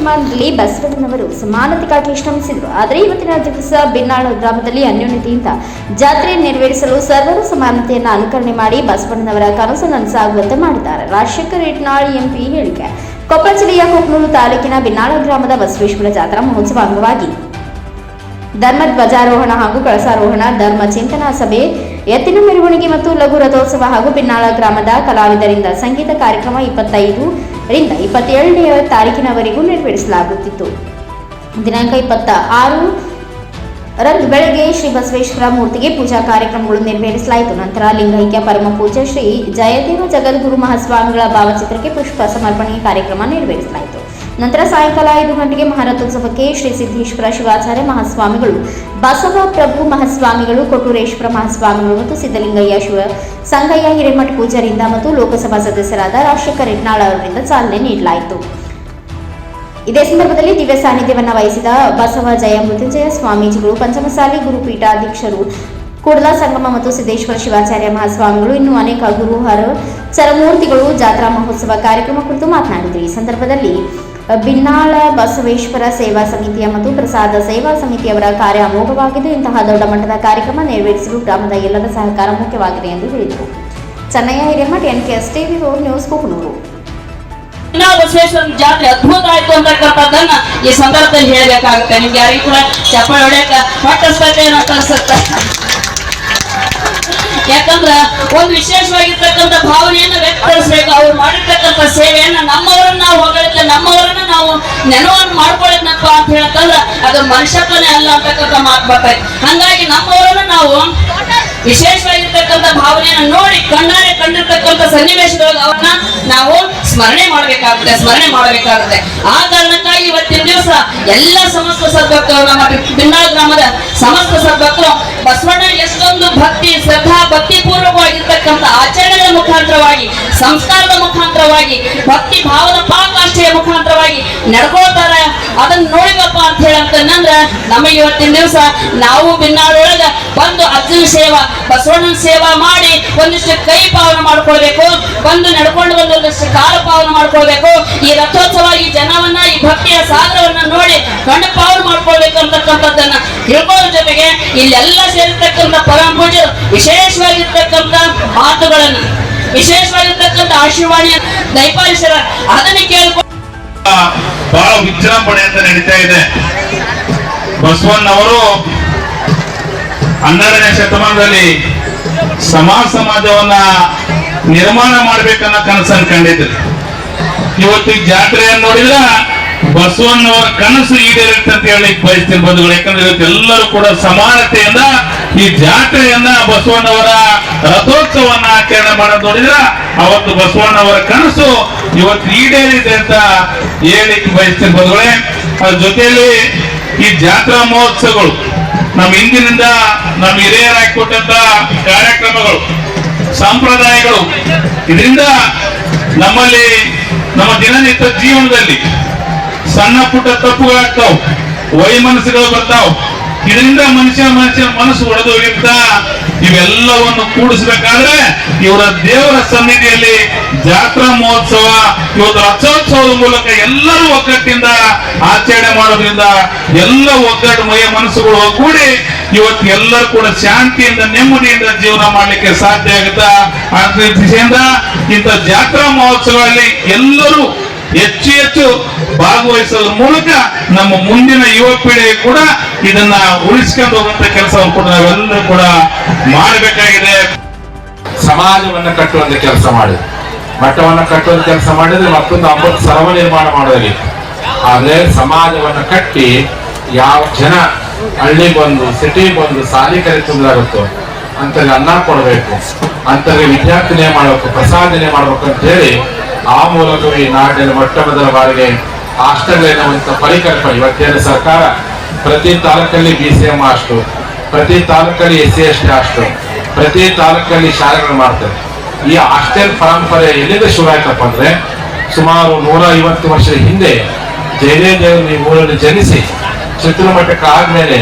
ಶತಮಾನದಲ್ಲಿ ಬಸವಣ್ಣನವರು ಸಮಾನತೆಗಾಗಿ ಶ್ರಮಿಸಿದರು. ಆದರೆ ಇವತ್ತಿನ ದಿವಸ ಬಿನ್ನಾಳ ಗ್ರಾಮದಲ್ಲಿ ಅನ್ಯೋನ್ಯತೆಯಿಂದ ಜಾತ್ರೆ ನೆರವೇರಿಸಲು ಸರ್ವರು ಸಮಾನತೆಯನ್ನು ಅನುಕರಣೆ ಮಾಡಿ ಬಸವಣ್ಣನವರ ಕನಸು ನನಸಾಗುವಂತೆ ಮಾಡಿದ್ದಾರೆ. ರಾಜಶೇಖರ್ ಇಟ್ನಾಳ್ ಎಂಪಿ ಹೇಳಿಕೆ. ಕೊಪ್ಪಳ ಜಿಲ್ಲೆಯ ಕೊಕ್ನೂರು ತಾಲೂಕಿನ ಬಿನ್ನಾಳ ಗ್ರಾಮದ ಬಸವೇಶ್ವರ ಜಾತ್ರಾ ಮಹೋತ್ಸವ ಅಂಗವಾಗಿ ಧರ್ಮ ಧ್ವಜಾರೋಹಣ ಹಾಗೂ ಕಳಸಾರೋಹಣ, ಧರ್ಮ ಚಿಂತನಾ ಸಭೆ, ಎತ್ತಿನ ಮೆರವಣಿಗೆ ಮತ್ತು ಲಘು ರಥೋತ್ಸವ ಹಾಗೂ ಪಿನ್ನಾಳ ಗ್ರಾಮದ ಕಲಾವಿದರಿಂದ ಸಂಗೀತ ಕಾರ್ಯಕ್ರಮ ಇಪ್ಪತ್ತೈದು ರಿಂದ ಇಪ್ಪತ್ತೇಳನೆಯ ತಾರೀಕಿನವರೆಗೂ ನೆರವೇರಿಸಲಾಗುತ್ತಿತ್ತು. ದಿನಾಂಕ ಇಪ್ಪತ್ತ ಆರು ರಂದು ಬೆಳಗ್ಗೆ ಶ್ರೀ ಬಸವೇಶ್ವರ ಮೂರ್ತಿಗೆ ಪೂಜಾ ಕಾರ್ಯಕ್ರಮಗಳು ನೆರವೇರಿಸಲಾಯಿತು. ನಂತರ ಲಿಂಗೈಕ್ಯ, ಪರಮ ಪೂಜೆ ಶ್ರೀ ಜಯದೇವ ಜಗದ್ಗುರು ಮಹಾಸ್ವಾಮಿಗಳ ಭಾವಚಿತ್ರಕ್ಕೆ ಪುಷ್ಪ ಸಮರ್ಪಣೆ ಕಾರ್ಯಕ್ರಮ ನೆರವೇರಿಸಲಾಯಿತು. ನಂತರ ಸಾಯಂಕಾಲ ಐದು ಗಂಟೆಗೆ ಮಹಾರಥೋತ್ಸವಕ್ಕೆ ಶ್ರೀ ಸಿದ್ದೇಶ್ವರ ಶಿವಾಚಾರ್ಯ ಮಹಾಸ್ವಾಮಿಗಳು, ಬಸವ ಪ್ರಭು ಮಹಾಸ್ವಾಮಿಗಳು, ಕೊಟ್ಟೂರೇಶ್ವರ ಮಹಾಸ್ವಾಮಿಗಳು ಮತ್ತು ಸಿದ್ದಲಿಂಗಯ್ಯ ಶಿವ ಸಂಗಯ್ಯ ಹಿರೇಮಠ ಪೂಜಾರಿಂದ ಮತ್ತು ಲೋಕಸಭಾ ಸದಸ್ಯರಾದ ರಾಜಶೇಖರ್ ರೆಡ್ನಾಳ್ ಅವರಿಂದ ಚಾಲನೆ ನೀಡಲಾಯಿತು. ಇದೇ ಸಂದರ್ಭದಲ್ಲಿ ದಿವ್ಯ ಸಾನ್ನಿಧ್ಯವನ್ನು ವಹಿಸಿದ ಬಸವ ಜಯ ಮೃತ್ಯುಂಜಯ ಸ್ವಾಮೀಜಿಗಳು, ಪಂಚಮಸಾಲಿ ಗುರುಪೀಠಾಧ್ಯಕ್ಷರು, ಕೂಡಲ ಸಂಗಮ ಮತ್ತು ಸಿದ್ದೇಶ್ವರ ಶಿವಾಚಾರ್ಯ ಮಹಾಸ್ವಾಮಿಗಳು, ಇನ್ನು ಅನೇಕ ಗುರುಹರ ಚರಮೂರ್ತಿಗಳು ಜಾತ್ರಾ ಮಹೋತ್ಸವ ಕಾರ್ಯಕ್ರಮ ಕುರಿತು ಮಾತನಾಡಿದರು. ಈ ಸಂದರ್ಭದಲ್ಲಿ ಬಿನ್ನಾಳ ಬಸವೇಶ್ವರ ಸೇವಾ ಸಮಿತಿಯ ಮತ್ತು ಪ್ರಸಾದ ಸೇವಾ ಸಮಿತಿಯವರ ಕಾರ್ಯ ಅಮೋಘವಾಗಿದ್ದು ಇಂತಹ ದೊಡ್ಡ ಮಟ್ಟದ ಕಾರ್ಯಕ್ರಮ ನೆರವೇರಿಸಲು ಗ್ರಾಮದ ಎಲ್ಲರ ಸಹಕಾರ ಮುಖ್ಯವಾಗಿದೆ ಎಂದು ಹೇಳಿದರು. Chennayya Hiremath S TV news, Kuknoor. ನಾವು ಬಸವೇಶ್ವರನ ಜಾತ್ರೆ ಅದ್ಭುತ ಆಯ್ತು ಅಂತಕ್ಕಂಥದ್ದನ್ನ ಈ ಸಂದರ್ಭದಲ್ಲಿ ಹೇಳಬೇಕಾಗುತ್ತೆ. ನಿಮ್ಗೆ ಯಾರಿಗೂ ಕೂಡ ಚಪ್ಪಾಳೆ ಹೊಡೆಯಕ ಹೊಟ್ಟಿಸ್ತೈತೆ ಏನೋ ಅನ್ಸುತ್ತೆ ಯಾಕಂದ್ರ ಒಂದು ವಿಶೇಷವಾಗಿರ್ತಕ್ಕಂಥ ಭಾವನೆಯನ್ನು ವ್ಯಕ್ತಪಡಿಸ್ಬೇಕು. ಅವ್ರು ಮಾಡಿರ್ತಕ್ಕಂಥ ಸೇವೆಯನ್ನ ನಮ್ಮವರನ್ನ ನಾವು ನಮ್ಮವರನ್ನ ನಾವು ನೆನವನ್ನು ಮಾಡ್ಕೊಳ್ಳೋದಪ್ಪ ಅಂತ ಹೇಳ್ತಂದ್ರ ಅದು ಮನುಷ್ಯತ್ವನೇ ಅಲ್ಲ ಅಂತಕ್ಕಂಥ ಮಾತು ಬರ್ತೈತೆ. ಹಂಗಾಗಿ ನಮ್ಮವರನ್ನ ನಾವು ವಿಶೇಷವಾಗಿರ್ತಕ್ಕಂಥ ಭಾವನೆಯನ್ನ ನೋಡಿ ಕಣ್ಣಾರೆ ಕಂಡಿರ್ತಕ್ಕಂಥ ಸನ್ನಿವೇಶದೊಳಗೆ ಅವ್ರನ್ನ ನಾವು ಸ್ಮರಣೆ ಮಾಡ್ಬೇಕಾಗುತ್ತೆ, ಸ್ಮರಣೆ ಮಾಡಬೇಕಾಗುತ್ತೆ. ಆ ಕಾರಣಕ್ಕಾಗಿ ಇವತ್ತಿನ ದಿವಸ ಎಲ್ಲ ಸಮಸ್ತ ಸದ್ಭಕ್ತರು ನಮ್ಮ ಪಿನ್ನಾಳ ಗ್ರಾಮದ ಸಮಸ್ತ ಸದ್ಭಕ್ತರು ಬಸವಣ್ಣ ಎಷ್ಟೊಂದು ಭಕ್ತಿ, ಶ್ರದ್ಧಾ ಭಕ್ತಿ ಪೂರ್ವಕವಾಗಿರ್ತಕ್ಕಂಥ ಆಚರಣೆಗಳ ಮುಖಾಂತರವಾಗಿ, ಸಂಸ್ಕಾರದ ಮುಖಾಂತರವಾಗಿ, ಭಕ್ತಿ ಭಾವದ ಪಾಕಾಷ್ಠೆಯ ಮುಖಾಂತರವಾಗಿ ನಡ್ಕೊಳ್ತಾರೆ. ಅದನ್ನ ನೋಡಿವಪ್ಪ ಅಂತ ಹೇಳಂತಂದ್ರ ನಮಗೆ ಇವತ್ತಿನ ದಿವಸ ನಾವು ಬಿನ್ನಾಳೊಳಗ ಬಂದು ಅಜ್ಜನ ಸೇವಾ, ಬಸವಣ್ಣನ ಸೇವಾ ಮಾಡಿ ಒಂದಿಷ್ಟು ಕೈ ಪಾವನ ಮಾಡ್ಕೊಳ್ಬೇಕು. ಬಂದು ನಡ್ಕೊಂಡು ಬಂದು ಒಂದಿಷ್ಟು ಮಾಡ್ಕೊಳ್ಬೇಕು. ಈ ರಥೋತ್ಸವ, ಈ ಜನವನ್ನ, ಈ ಭಕ್ತಿಯ ಸಾಗರವನ್ನ ನೋಡಿ ಕಣ್ಣು ಪಾವರ್ ಮಾಡ್ಕೊಳ್ಬೇಕು ಅಂತಕ್ಕಂಥದ್ದನ್ನ ತಿಳ್ಕೊಳ್ಳೋ ಜೊತೆಗೆ ಇಲ್ಲೆಲ್ಲ ಸೇರಿರ್ತಕ್ಕಂಥ ಪರಮ ಪೂಜ್ಯರು ವಿಶೇಷವಾಗಿರ್ತಕ್ಕಂಥ ಮಾತುಗಳನ್ನ, ವಿಶೇಷವಾಗಿರ್ತಕ್ಕಂಥ ಆಶೀರ್ವಾಣಿಯ ದೈಪಾಲಿಸರ ಅದನ್ನ ಕೇಳ್ಕೊಂಡು ಬಹಳ ಅಂತ ನಡೀತಾ ಇದೆ. ಬಸವಣ್ಣವರು ಹನ್ನೆರಡನೇ ಶತಮಾನದಲ್ಲಿ ಸಮಾಜ ಸಮಾಜವನ್ನ ನಿರ್ಮಾಣ ಮಾಡ್ಬೇಕನ್ನೋ ಕನಸನ್ನು ಕಂಡಿದ್ರು. ಇವತ್ತು ಜಾತ್ರೆಯನ್ನು ನೋಡಿದ್ರ ಬಸವಣ್ಣವರ ಕನಸು ಈಡೇರುತ್ತೆ ಅಂತ ಹೇಳಿ ಬಯಸ್ತೀನಿ ಬಂಧುಗಳು. ಯಾಕಂದ್ರೆ ಇವತ್ತು ಎಲ್ಲರೂ ಕೂಡ ಸಮಾನತೆಯಿಂದ ಈ ಜಾತ್ರೆಯನ್ನ ಬಸವಣ್ಣವರ ರಥೋತ್ಸವನ್ನ ಆಚರಣೆ ಮಾಡೋದು ನೋಡಿದ್ರ ಅವತ್ತು ಬಸವಣ್ಣವರ ಕನಸು ಇವತ್ತು ಈಡೇರಿದೆ ಅಂತ ಹೇಳಿಕ್ಕೆ ಬಯಸ್ತೀನಿ ಬಂಧುಗಳೇ. ಅದ್ರ ಜೊತೆಯಲ್ಲಿ ಈ ಜಾತ್ರಾ ಮಹೋತ್ಸವಗಳು ನಮ್ಮ ಹಿಂದಿನಿಂದ ನಮ್ಮ ಹಿರಿಯರಾಗಿ ಕೊಟ್ಟಂತ ಕಾರ್ಯಕ್ರಮಗಳು, ಸಂಪ್ರದಾಯಗಳು, ಇದರಿಂದ ನಮ್ಮಲ್ಲಿ ನಮ್ಮ ದಿನನಿತ್ಯ ಜೀವನದಲ್ಲಿ ಸಣ್ಣ ಪುಟ್ಟ ತಪ್ಪುಗಳಾಗ್ತಾವ್, ವೈಮನಸ್ಸುಗಳು ಬರ್ತಾವ್. ಇದರಿಂದ ಮನುಷ್ಯ ಮನುಷ್ಯ ಮನಸ್ಸು ಒಡೆದೋಗಿರ್ತಾ ಇವೆಲ್ಲವನ್ನು ಕೂಡಿಸ್ಬೇಕಾದ್ರೆ ಇವರ ದೇವರ ಸನ್ನಿಧಿಯಲ್ಲಿ ಜಾತ್ರಾ ಮಹೋತ್ಸವ ಇವತ್ತು ರಥೋತ್ಸವದ ಮೂಲಕ ಎಲ್ಲರೂ ಒಗ್ಗಟ್ಟಿಂದ ಆಚರಣೆ ಮಾಡೋದ್ರಿಂದ ಎಲ್ಲ ಒಗ್ಗಟ್ಟು ಮಯ ಮನಸ್ಸುಗಳು ಕೂಡಿ ಇವತ್ತು ಎಲ್ಲರೂ ಕೂಡ ಶಾಂತಿಯಿಂದ, ನೆಮ್ಮದಿಯಿಂದ ಜೀವನ ಮಾಡ್ಲಿಕ್ಕೆ ಸಾಧ್ಯ ಆಗುತ್ತಾ? ಆ ದಿಶೆಯಿಂದ ಇಂಥ ಜಾತ್ರಾ ಮಹೋತ್ಸವದಲ್ಲಿ ಎಲ್ಲರೂ ಹೆಚ್ಚು ಹೆಚ್ಚು ಭಾಗವಹಿಸೋದ್ರ ಮೂಲಕ ನಮ್ಮ ಮುಂದಿನ ಯುವ ಪೀಳಿಗೆ ಕೂಡ ಇದನ್ನ ಉಳಿಸ್ಕೊಂಡು ಹೋಗುವಂತ ಕೆಲಸವನ್ನು ಕೂಡ ನಾವೆಲ್ಲರೂ ಕೂಡ ಮಾಡಬೇಕಾಗಿದೆ. ಸಮಾಜವನ್ನ ಕಟ್ಟುವಂತ ಕೆಲಸ ಮಾಡಿದ್ರು ಮಠವನ್ನ ಕಟ್ಟುವಂತ ಕೆಲಸ ಮಾಡಿದ್ರೆ ಮತ್ತೊಂದು ಅಮೃತ ಸರವ ನಿರ್ಮಾಣ ಮಾಡೋದಿಲ್ಲ ಆದ್ರೆ ಸಮಾಜವನ್ನು ಕಟ್ಟಿ ಯಾವ ಜನ ಹಳ್ಳಿ ಬಂದು ಸಿಟಿ ಬಂದು ಸಾಲಿ ಕಲಿತುಂದಾಗುತ್ತೋ ಅಂತಲ್ಲಿ ಅನ್ನ ಕೊಡಬೇಕು ಅಂತಲ್ಲಿ ವಿದ್ಯಾರ್ಥಿನಿಯ ಮಾಡಬೇಕು, ಪ್ರಸಾದನೆ ಮಾಡ್ಬೇಕು ಅಂತ ಹೇಳಿ ಆ ಮೂಲಕ ಈ ನಾಡಿನ ಮೊಟ್ಟ ಮೊದಲ ಬಾರಿಗೆ ಹಾಸ್ಟೆಲ್ ಎನ್ನುವಂತ ಪರಿಕಲ್ಪನೆ. ಇವತ್ತೇನು ಸರ್ಕಾರ ಪ್ರತಿ ತಾಲೂಕಲ್ಲಿ ಬಿ ಸಿ ಎಂ ಅಷ್ಟು, ಪ್ರತಿ ತಾಲೂಕಲ್ಲಿ ಎಸ್ ಸಿ ಎಸ್ ಟಿ ಅಷ್ಟು, ಪ್ರತಿ ತಾಲೂಕಲ್ಲಿ ಶಾಲೆಗಳು ಮಾಡ್ತಾರೆ ಈ ಹಾಸ್ಟೆಲ್ ಪರಂಪರೆ ಎಲ್ಲಿಂದ ಶುರು ಆಯ್ತಪ್ಪ ಅಂದ್ರೆ ಸುಮಾರು ನೂರ ಐವತ್ತು ವರ್ಷದ ಹಿಂದೆ ಜಯದೇವರು ಈ ಊರಲ್ಲಿ ಜನಿಸಿ ಚಿತ್ರಮಟ್ಟಕ್ಕೆ ಆದ್ಮೇಲೆ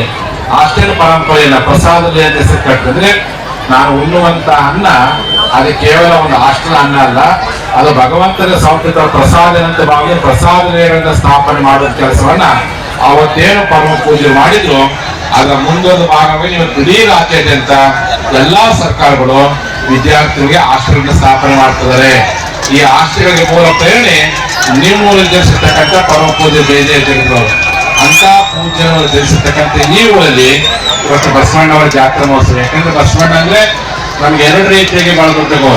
ಹಾಸ್ಟೆಲ್ ಪರಂಪರೆಯನ್ನ ಪ್ರಸಾದ ಹೆಸರು ಕಟ್ಟಿದ್ರೆ ನಾನು ಉಣ್ಣುವಂತ ಅನ್ನ, ಅದು ಕೇವಲ ಒಂದು ಹಾಸ್ಟೆಲ್ ಅನ್ನ ಅಲ್ಲ, ಅದು ಭಗವಂತನ ಸಂಸ್ಕೃತ ಪ್ರಸಾದನಂತ ಭಾವಿ ಪ್ರಸಾದ ಸ್ಥಾಪನೆ ಮಾಡುವ ಕೆಲಸವನ್ನ ಅವತ್ತೇನು ಪರಮ ಪೂಜೆ ಮಾಡಿದ್ರು, ಅದರ ಮುಂದೊಂದು ಭಾಗವಾಗಿ ಇವತ್ತು ಇಡೀ ರಾಜ್ಯಾದ್ಯಂತ ಎಲ್ಲಾ ಸರ್ಕಾರಗಳು ವಿದ್ಯಾರ್ಥಿಗಳಿಗೆ ಆಶ್ರಯವನ್ನು ಸ್ಥಾಪನೆ ಮಾಡ್ತಿದ್ದಾರೆ. ಈ ಆಶ್ರಯಗಳಿಗೆ ಮೂಲ ಪ್ರೇರಣೆ ನಿಮ್ಮೂರು ಜನಿಸಿರ್ತಕ್ಕಂಥ ಪರಮ ಪೂಜೆ ಬೇಜೆ ಜಗದ್ರು ಅಂತ ಪೂಜೆಯನ್ನು ಧರಿಸಿರ್ತಕ್ಕಂಥ ಈ ಊರಲ್ಲಿ ಇವತ್ತು ಬಸವಣ್ಣವರ ಜಾತ್ರೆ ಮಹೋತ್ಸವ. ಯಾಕಂದ್ರೆ ಬಸವಣ್ಣ ಅಂದ್ರೆ ನಮ್ಗೆ ಎರಡು ರೀತಿಯಾಗಿ ಬಳಗಬೇಕು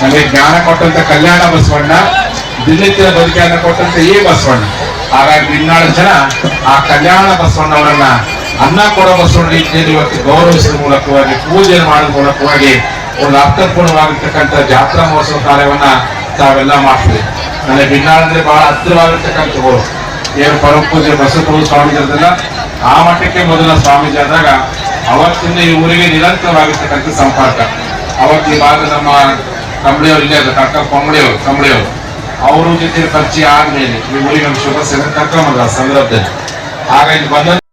ನಮಗೆ ಜ್ಞಾನ ಕೊಟ್ಟಂತ ಕಲ್ಯಾಣ ಬಸವಣ್ಣ, ದಿನನಿತ್ಯದ ಬದುಕಿಯನ್ನು ಕೊಟ್ಟಂತ ಈ ಬಸವಣ್ಣ. ಹಾಗಾಗಿ ಇನ್ನಾಳು ಜನ ಆ ಕಲ್ಯಾಣ ಬಸವಣ್ಣವರನ್ನ ಅನ್ನ ಕೊಡೋ ಬಸವಣ್ಣ ರೀತಿಯಲ್ಲಿ ಇವತ್ತು ಗೌರವಿಸುವ ಮೂಲಕವಾಗಿ, ಪೂಜೆ ಮಾಡುವ ಮೂಲಕವಾಗಿ ಒಂದು ಅರ್ಥಪೂರ್ಣವಾಗಿರ್ತಕ್ಕಂಥ ಜಾತ್ರಾ ಮಹೋತ್ಸವ ಕಾರ್ಯವನ್ನ ತಾವೆಲ್ಲ ಮಾಡ್ತೀವಿ ನನಗೆ ಬಿನ್ನಾಳ ಅಂದ್ರೆ ಬಹಳ ಹತ್ತಿರವಾಗಿರ್ತಕ್ಕಂಥವು ಏನು ಪರಮ ಪೂಜೆ ಸ್ವಾಮೀಜಿ ಆ ಮಟ್ಟಕ್ಕೆ ಮೊದಲ ಸ್ವಾಮೀಜಿ ಆದಾಗ ಅವತ್ತಿಂದ ಈ ಊರಿಗೆ ನಿರಂತರವಾಗಿರ್ತಕ್ಕಂಥ ಸಂಪರ್ಕ. ಅವತ್ತು ಭಾಗ ನಮ್ಮ ಕಂಬಳಿಯವರು ಇಲ್ಲೇ ಅದ ಕಾಕ ಕೊಂಬಳಿಯವರು, ಕಂಬಳಿಯವರು. ಅವ್ರ ಜೊತೆ ಪರಿಚಯ ಆದ್ಮೇಲೆ ಈ ಊರಿಗೆ ನಮ್ಮ ಶುಭ ಸಿಗ ಸಂದರ್ಭದಲ್ಲಿ. ಇಲ್ಲಿ ಬಂದ